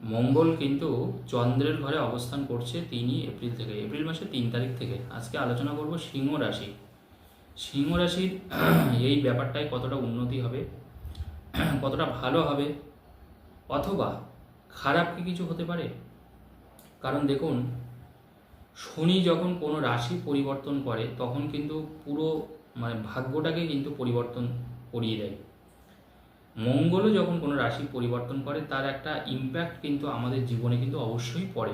মঙ্গল কিন্তু চন্দ্রের ঘরে অবস্থান করছে তিনই এপ্রিল থেকে, এপ্রিল মাসের তিন তারিখ থেকে। আজকে আলোচনা করব সিংহ রাশি। সিংহ রাশির এই ব্যাপারটায় কতটা উন্নতি হবে, কতটা ভালো হবে, অথবা খারাপ কি কিছু হতে পারে? কারণ দেখুন, শনি যখন কোনো রাশি পরিবর্তন করে, তখন কিন্তু পুরো মানে ভাগ্যটাকে কিন্তু পরিবর্তন করিয়ে দেয়। মঙ্গলও যখন কোনো রাশি পরিবর্তন করে, তার একটা ইম্প্যাক্ট কিন্তু আমাদের জীবনে কিন্তু অবশ্যই পড়ে।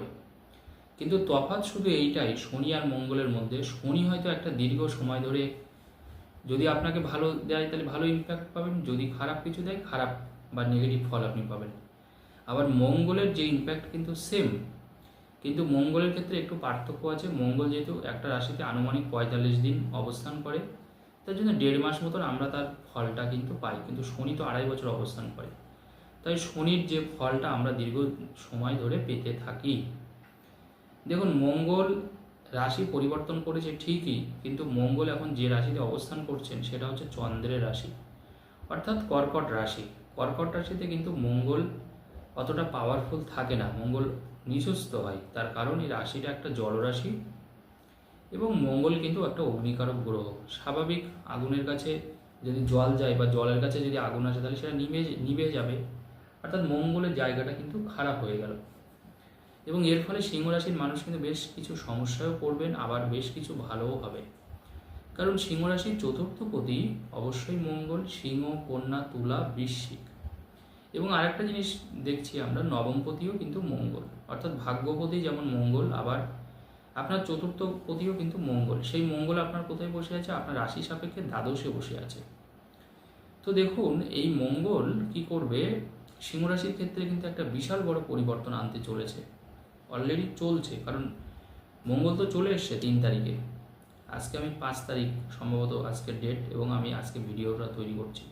কিন্তু তফাৎ শুধু এইটাই, শনি আর মঙ্গলের মধ্যে, শনি হয়তো একটা দীর্ঘ সময় ধরে যদি আপনাকে ভালো দেয়, তাহলে ভালো ইম্প্যাক্ট পাবেন, যদি খারাপ কিছু দেয়, খারাপ বা নেগেটিভ ফল আপনি পাবেন। আবার মঙ্গলের যে ইম্প্যাক্ট কিন্তু সেম কিন্তু মঙ্গলের ক্ষেত্রে একটু পার্থক্য আছে। মঙ্গল যেহেতু একটা রাশিতে আনুমানিক পঁয়তাল্লিশ দিন অবস্থান করে তার জন্য দেড় মাস মতন আমরা তার ফলটা কিন্তু পাই, কিন্তু শনি তো আড়াই বছর অবস্থান করে। তাই শনির যে ফলটা আমরা দীর্ঘ সময় ধরে পেতে থাকি। দেখুন, মঙ্গল রাশি পরিবর্তন করেছে ঠিকই, কিন্তু মঙ্গল এখন যে রাশিতে অবস্থান করছেন সেটা হচ্ছে চন্দ্রের রাশি, অর্থাৎ কর্কট রাশি। কর্কট রাশিতে কিন্তু মঙ্গল অতটা পাওয়ারফুল থাকে না, মঙ্গল নিঃস্ত হয়। তার কারণ এই রাশিটা একটা জলরাশি এবং মঙ্গল কিন্তু একটা অগ্নিকারক গ্রহ। স্বাভাবিক আগুনের কাছে যদি জল যায় বা জলের কাছে যদি আগুন আসে, তাহলে সেটা নিভে নিভে যাবে। অর্থাৎ মঙ্গলের জায়গাটা কিন্তু খারাপ হয়ে গেল। এবং এর ফলে সিংহ রাশির মানুষ কিন্তু বেশ কিছু সমস্যায়ও পড়বেন, আবার বেশ কিছু ভালোও হবে। কারণ সিংহ রাশির চতুর্থ পতি অবশ্যই মঙ্গল, সিংহ, কন্যা, তুলা, বৃশ্চিক। এবং আরেকটা জিনিস দেখছি আমরা নবমপতিও কিন্তু মঙ্গল। অর্থাৎ ভাগ্যপতি যেমন মঙ্গল, আবার আপনার চতুর্থ পতিও কিন্তু মঙ্গল। সেই মঙ্গল আপনার কোথায় বসে আছে? আপনার রাশি সাপেক্ষে দ্বাদশে বসে আছে। তো দেখুন, এই মঙ্গল কি করবে? সিংহ রাশির ক্ষেত্রে কিন্তু একটা বিশাল বড় পরিবর্তন আনতে চলেছে। অলরেডি চলছে, কারণ মঙ্গল তো চলে এসছে তিন তারিখে। আজকে আমি পাঁচ তারিখ, সম্ভবত আজকের ডেট এবং আমি আজকে ভিডিওটা তৈরি করছি।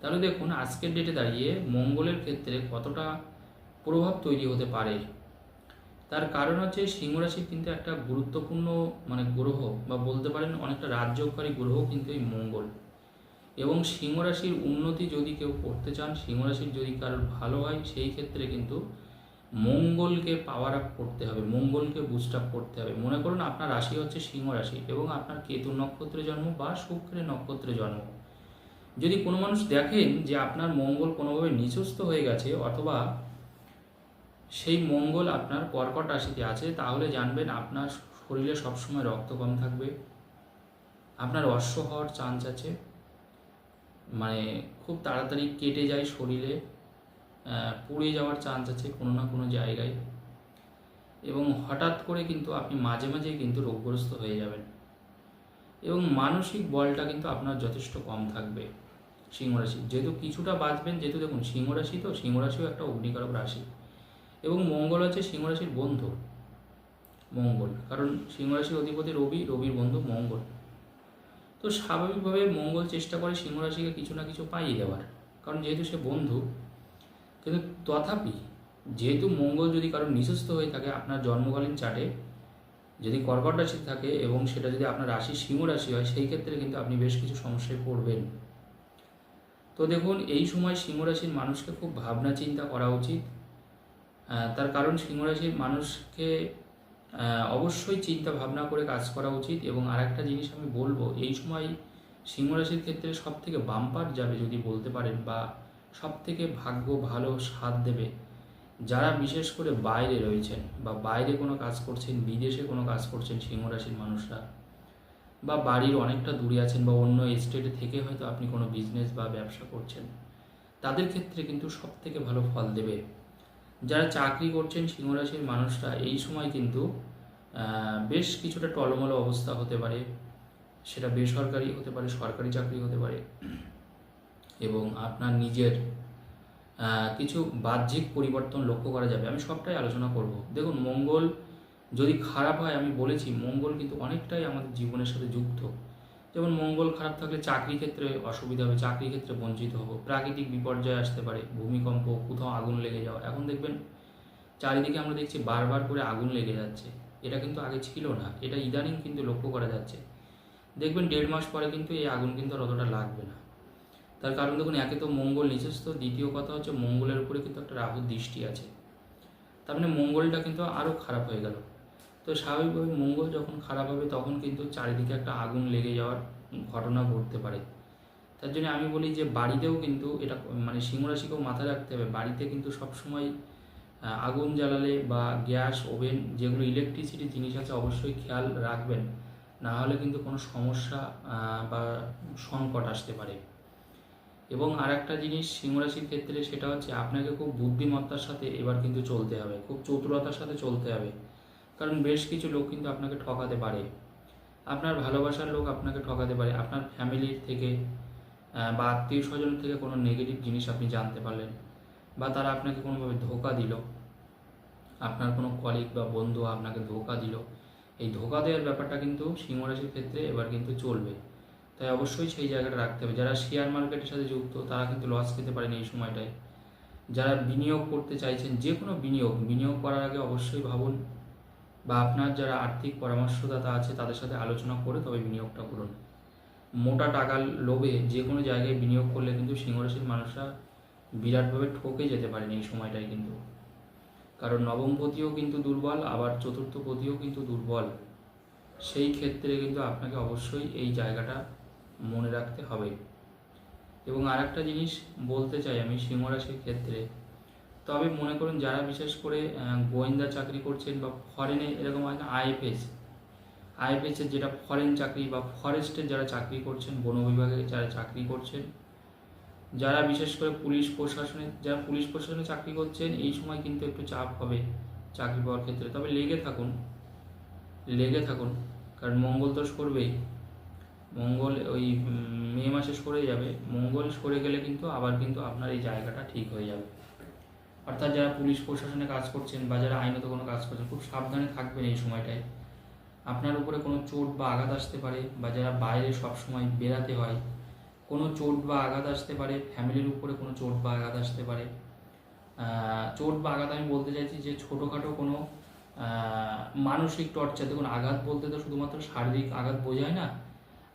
তাহলে দেখুন, আজকের ডেটে দাঁড়িয়ে মঙ্গলের ক্ষেত্রে কতটা প্রভাব তৈরি হতে পারে? তার কারণ হচ্ছে সিংহ রাশি কিন্তু একটা গুরুত্বপূর্ণ মানে গ্রহ বা বলতে পারেন অনেকটা রাজ্যকারী গ্রহ কিন্তু এই মঙ্গল। এবং সিংহ রাশির উন্নতি যদি কেউ করতে চান, সিংহ রাশির যদি কারোর ভালো হয়, সেই ক্ষেত্রে কিন্তু মঙ্গলকে পাওয়ার আপ করতে হবে, মঙ্গলকে বুস্ট আপ করতে হবে। মনে করুন আপনার রাশি হচ্ছে সিংহ রাশি এবং আপনার কেতু নক্ষত্রে জন্ম বা শুক্রের নক্ষত্রে জন্ম। যদি কোনো মানুষ দেখেন যে আপনার মঙ্গল কোনোভাবে নিচস্ত হয়ে গেছে অথবা সেই মঙ্গল আপনার কর্কট রাশিতে আছে, তাহলে জানবেন আপনার শরীরে সবসময় রক্ত কম থাকবে। আপনার অশ্ব হওয়ার চান্স আছে। মানে খুব তাড়াতাড়ি কেটে যায় শরীরে পুড়ে যাওয়ার চান্স আছে কোনো না কোনো জায়গায়। এবং হঠাৎ করে কিন্তু আপনি মাঝে মাঝে কিন্তু রোগগ্রস্ত হয়ে যাবেন। এবং মানসিক বলটা কিন্তু আপনার যথেষ্ট কম থাকবে সিংহ রাশি যেহেতু কিছুটা বাঁচবেন, যেহেতু দেখুন সিংহ রাশি তো সিংহ রাশিও একটা অগ্নিকারক রাশি। এবং মঙ্গল হচ্ছে সিংহ রাশির বন্ধু। মঙ্গল, কারণ সিংহ রাশির অধিপতি রবি, রবির বন্ধু মঙ্গল। তো স্বাভাবিকভাবে মঙ্গল চেষ্টা করে সিংহ রাশিকে কিছু না কিছু পাইয়ে দেওয়ার, কারণ যেহেতু সে বন্ধু, কিন্তু তথাপি যেহেতু মঙ্গল যদি কারও নিঃস্ত হয়ে থাকে, আপনার জন্মকালীন চার্টে যদি কর্কট রাশি থাকে এবং সেটা যদি আপনার রাশি সিংহ রাশি হয়, সেই ক্ষেত্রে কিন্তু আপনি বেশ কিছু সমস্যায় পড়বেন। তো দেখুন, এই সময় সিংহ রাশির মানুষকে খুব ভাবনা চিন্তা করা উচিত। তার কারণ সিংহ রাশির মানুষকে অবশ্যই চিন্তা ভাবনা করে কাজ করা উচিত এবং আরেকটা জিনিস আমি বলব, এই সময় সিংহ রাশির ক্ষেত্রে সব থেকে বাম্পার যাবে যদি বলতে পারেন বা সব থেকে ভাগ্য ভালো সাথ দেবে, যারা বিশেষ করে বাইরে রয়েছেন বা বাইরে কোনো কাজ করছেন, বিদেশে কোনো কাজ করছেন সিংহ রাশির মানুষরা বা বাড়ির অনেকটা দূরে আছেন বা অন্য স্টেটে থেকে হয়তো আপনি কোনো বিজনেস বা ব্যবসা করছেন, তাদের ক্ষেত্রে কিন্তু সব থেকে ভালো ফল দেবে। যারা চাকরি করছেন সিংহ রাশির মানুষরা, এই সময় কিন্তু বেশ কিছুটা টলমলো অবস্থা হতে পারে। সেটা বেসরকারি হতে পারে, সরকারি চাকরি হতে পারে। এবং আপনার নিজের কিছু বাহ্যিক পরিবর্তন লক্ষ্য করা যাবে। আমি সবটাই আলোচনা করব। দেখুন, মঙ্গল যদি খারাপ হয়, আমি বলেছি, মঙ্গল কিন্তু অনেকটাই আমাদের জীবনের সাথে যুক্ত। যেমন মঙ্গল খারাপ থাকলে চাকরি ক্ষেত্রে অসুবিধা হবে, চাকরি ক্ষেত্রে বঞ্চিত হব, প্রাকৃতিক বিপর্যয় আসতে পারে, ভূমিকম্প, কোথাও আগুন লেগে যাওয়া এখন দেখবেন চারিদিকে আমরা দেখছি বারবার করে আগুন লেগে যাচ্ছে। এটা কিন্তু আগে ছিল না, এটা ইদানিং কিন্তু লক্ষ্য করা যাচ্ছে। দেখবেন দেড় মাস পরে কিন্তু এই আগুন কিন্তু আর অতটা লাগবে না। তার কারণ দেখুন, একে তো মঙ্গল নিচস্থ দ্বিতীয় কথা হচ্ছে মঙ্গলের উপরে কিন্তু একটা রাহুর দৃষ্টি আছে। তার মানে মঙ্গলটা কিন্তু আরও খারাপ হয়ে গেল। তো স্বাভাবিকভাবে মঙ্গল যখন খারাপ হবে, তখন কিন্তু চারিদিকে একটা আগুন লেগে যাওয়ার ঘটনা ঘটতে পারে। তার জন্য আমি বলি যে, বাড়িতেও কিন্তু এটা মানে সিংহরাশিকেও মাথায় রাখতে হবে। বাড়িতে কিন্তু সবসময় আগুন জ্বালালে বা গ্যাস, ওভেন, যেগুলো ইলেকট্রিসিটি জিনিস আছে, অবশ্যই খেয়াল রাখবেন। না হলে কিন্তু কোনো সমস্যা বা সংকট আসতে পারে। এবং আর একটা জিনিস সিংহরাশির ক্ষেত্রে, সেটা হচ্ছে আপনাকে খুব বুদ্ধিমত্তার সাথে এবার কিন্তু চলতে হবে। খুব চতুরতার সাথে চলতে হবে। কারণ বেশ কিছু লোক কিন্তু আপনাকে ঠকাতে পারে। আপনার ভালোবাসার লোক আপনাকে ঠকাতে পারে। আপনার ফ্যামিলির থেকে বা আত্মীয় স্বজন থেকে কোনো নেগেটিভ জিনিস আপনি জানতে পারলেন, বা তারা আপনাকে কোনোভাবে ধোকা দিল। আপনার কোনো কলিগ বা বন্ধু আপনাকে ধোকা দিল। এই ধোকা দেওয়ার ব্যাপারটা কিন্তু সিংহরাশির ক্ষেত্রে এবার কিন্তু চলবে। তাই অবশ্যই সেই জায়গাটা রাখতে হবে। যারা শেয়ার মার্কেটের সাথে যুক্ত, তারা কিন্তু লস খেতে পারেন এই সময়টায়। যারা বিনিয়োগ করতে চাইছেন যে কোনো বিনিয়োগ বিনিয়োগ করার আগে অবশ্যই ভাবুন বা আপনার যারা আর্থিক পরামর্শদাতা আছে, তাদের সাথে আলোচনা করে তবে বিনিয়োগটা করুন। মোটা টাকার লোভে যে কোনো জায়গায় বিনিয়োগ করলে কিন্তু সিংহরাশির মানুষরা বিরাটভাবে ঠকে যেতে পারেন এই সময়টায় কিন্তু। কারণ নবমপতিও কিন্তু দুর্বল, আবার চতুর্থপতিও কিন্তু দুর্বল। সেই ক্ষেত্রে কিন্তু আপনাকে অবশ্যই এই জায়গাটা মনে রাখতে হবে। এবং আরেকটা জিনিস বলতে চাই আমি, সিংহরাশির ক্ষেত্রে তবে মনে করুন যারা বিশেষ করে গোয়েন্দা চাকরি করছেন বা ফরেনে এরকম আইএফএস আইএফএসের যেটা ফরেন চাকরি বা ফরেস্টের যারা চাকরি করছেন, বন বিভাগে যারা চাকরি করছেন, যারা বিশেষ করে পুলিশ প্রশাসনে, যারা পুলিশ প্রশাসনে চাকরি করছেন, এই সময় কিন্তু একটু চাপ হবে চাকরি পাওয়ার ক্ষেত্রে। তবে লেগে থাকুন লেগে থাকুন, কারণ মঙ্গল তো সরবেই মঙ্গল ওই মে মাসে সরে যাবে। মঙ্গল সরে গেলে কিন্তু আবার কিন্তু আপনার এই জায়গাটা ঠিক হয়ে যাবে। অর্থাৎ যারা পুলিশ প্রশাসনে কাজ করছেন বা যারা আইনত কোনো কাজ করছেন, খুব সাবধানে থাকবেন এই সময়টায়। আপনার উপরে কোনো চোট বা আঘাত আসতে পারে বা যারা বাইরে সব সময় বেরাতে হয়, কোনো চোট বা আঘাত আসতে পারে, ফ্যামিলির উপরে কোনো চোট বা আঘাত আসতে পারে। চোট বা আঘাত আমি বলতে চাইছি যে ছোটোখাটো কোনো মানসিক টর্চার, দেখুন আঘাত বলতে তো শুধুমাত্র শারীরিক আঘাত বোঝায় না।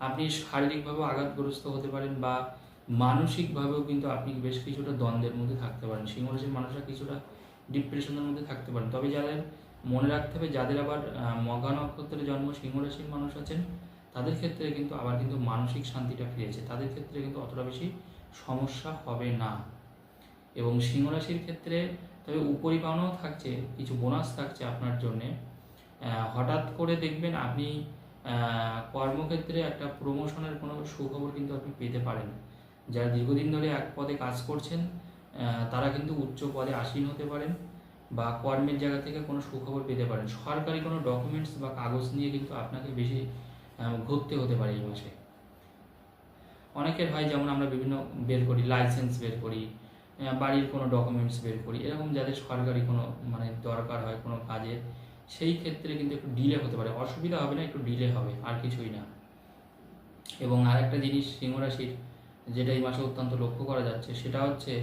আপনি শারীরিকভাবেও আঘাতগ্রস্ত হতে পারেন বা মানসিকভাবেও কিন্তু আপনি বেশ কিছুটা দ্বন্দ্বের মধ্যে থাকতে পারেন। সিংহরাশির মানুষরা কিছুটা ডিপ্রেশনের মধ্যে থাকতে পারেন। তবে যাদের মনে রাখতে হবে যাদের আবার আহ, মঘা নক্ষত্রে জন্ম সিংহরাশির মানুষ আছেন তাদের ক্ষেত্রে কিন্তু আবার কিন্তু মানসিক শান্তিটা ফিরেছে। তাদের ক্ষেত্রে কিন্তু অতটা বেশি সমস্যা হবে না। এবং সিংহরাশির ক্ষেত্রে তবে উপরি পাওনাও থাকছে কিছু বোনাস থাকছে আপনার জন্যে। হঠাৎ করে দেখবেন আপনি কর্মক্ষেত্রে একটা প্রমোশনের কোনো সুখবর কিন্তু আপনি পেতে পারেন। যারা দীর্ঘদিন ধরে এক পদে কাজ করছেন তারা কিন্তু উচ্চ পদে আসীন হতে পারেন বা কর্মের জায়গা থেকে কোনো সুখবর পেতে পারেন। সরকারি কোনো ডকুমেন্টস বা কাগজ নিয়ে কিন্তু আপনাকে বেশি ঘুরতে হতে পারে এই মাসে। অনেকের হয় যেমন আমরা বিভিন্ন বের করি লাইসেন্স বের করি বাড়ির কোনো ডকুমেন্টস বের করি, এরকম যাদের সরকারি কোনো মানে দরকার হয় কোনো কাজের সেই ক্ষেত্রে কিন্তু একটু ডিলে হতে পারে। অসুবিধা হবে না, একটু ডিলে হবে, আর কিছুই না। এবং আরেকটা জিনিস সিংহরাশির যেটা এই মাসে অত্যন্ত লক্ষ্য করা যাচ্ছে, সেটা হচ্ছে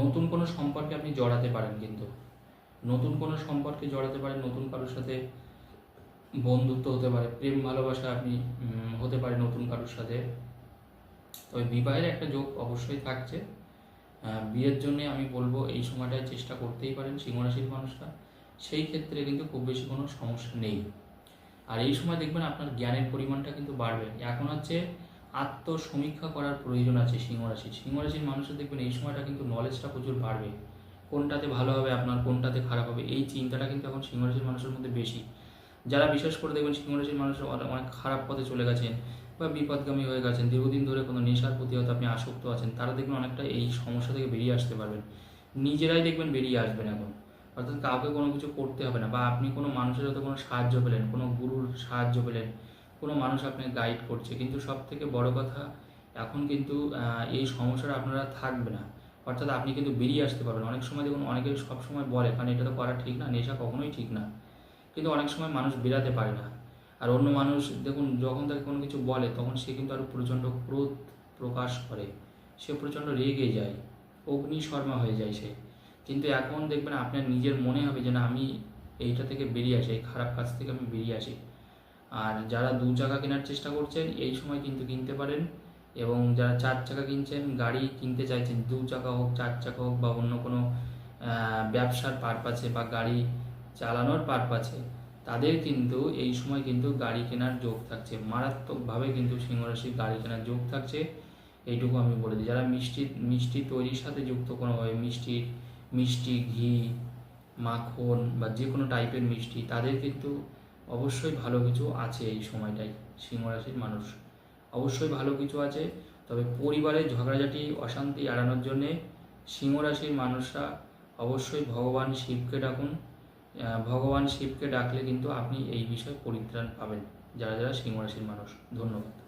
নতুন কোনো সম্পর্কে আপনি জড়াতে পারেন কিন্তু। নতুন কোনো সম্পর্কে জড়াতে পারেন, নতুন কারোর সাথে বন্ধুত্ব হতে পারে, প্রেম ভালোবাসা আপনি হতে পারে নতুন কারোর সাথে। তবে বিবাহের একটা যোগ অবশ্যই থাকছে। বিয়ের জন্য আমি বলব, এই সময়টায় চেষ্টা করতেই পারেন সিংহরাশির মানুষরা। সেই ক্ষেত্রে কিন্তু খুব বেশি কোনো সমস্যা নেই। আর এই সময় দেখবেন আপনার জ্ঞানের পরিমাণটা কিন্তু বাড়বে। এখন হচ্ছে আত্মসমীক্ষা করার প্রয়োজন আছে সিংহরাশির। সিংহরাশির মানুষের দেখবেন এই সময়টা কিন্তু নলেজটা প্রচুর বাড়বে। কোনটাতে ভালো হবে, আপনার কোনটাতে খারাপ হবে, এই চিন্তাটা কিন্তু এখন সিংহরাশির মানুষের মধ্যে বেশি। যারা বিশেষ করে দেখবেন সিংহরাশির মানুষ অনেক খারাপ পথে চলে গেছেন বা বিপদগামী হয়ে গেছেন, দীর্ঘদিন ধরে কোনো নেশার প্রতি হয়তো আপনি আসক্ত আছেন, তারা দেখবেন অনেকটা এই সমস্যা থেকে বেরিয়ে আসতে পারবেন। নিজেরাই দেখবেন বেরিয়ে আসবেন এখন। অর্থাৎ কাউকে কোনো কিছু করতে হবে না বা আপনি কোনো মানুষের হয়তো কোনো সাহায্য পেলেন, কোনো গুরুর সাহায্য পেলেন কোনো মানুষ আপনাকে গাইড করছে। কিন্তু সব থেকে বড় কথা, এখন কিন্তু এই সমস্যাটা আপনারা থাকবে না। অর্থাৎ আপনি কিন্তু বেরিয়ে আসতে পারবেন অনেক সময় দেখুন, অনেকে সব সময় বলে, কারণ এটা তো করা ঠিক না, নেশা কখনোই ঠিক না। কিন্তু অনেক সময় মানুষ বেরাতে পারে না। আর অন্য মানুষ, দেখুন, যখন তাকে কোনো কিছু বলে, তখন সে কিন্তু আরও প্রচণ্ড ক্রোধ প্রকাশ করে। সে প্রচণ্ড রেগে যায়। অগ্নি শর্মা হয়ে যায় সে। কিন্তু এখন দেখবেন, আপনার নিজের মনে হবে যে, না, আমি এইটা থেকে বেরিয়ে আসি, এই খারাপ কাজ থেকে আমি বেরিয়ে আসি। আর যারা দু চাকা কেনার চেষ্টা করছেন, এই সময় কিন্তু কিনতে পারেন। এবং যারা চার চাকা কিনছেন, গাড়ি কিনতে চাইছেন, দু চাকা হোক, চার চাকা হোক বা অন্য কোনো ব্যবসার পারপাসে বা গাড়ি চালানোর পারপাসে তাদের কিন্তু এই সময় কিন্তু গাড়ি কেনার যোগ থাকছে। মারাত্মকভাবে কিন্তু সিংহরাশির গাড়ি কেনার যোগ থাকছে। এইটুকু আমি বলে দিই। যারা মিষ্টি মিষ্টি তৈরির সাথে যুক্ত কোনোভাবে, মিষ্টি মিষ্টি ঘি, মাখন বা যে কোনো টাইপের মিষ্টি, তাদের কিন্তু অবশ্যই ভালো কিছু আছে এই সময়টাই সিংহ রাশির মানুষ। অবশ্যই ভালো কিছু আছে, তবে পরিবারে ঝগড়াঝাটি, অশান্তি এড়ানোর জন্যে সিংহরাশির মানুষরা অবশ্যই ভগবান শিবকে ডাকুন। ভগবান শিবকে ডাকলে কিন্তু আপনি এই বিষয়ে পরিত্রাণ পাবেন, যারা যারা সিংহ রাশির মানুষ। ধন্যবাদ।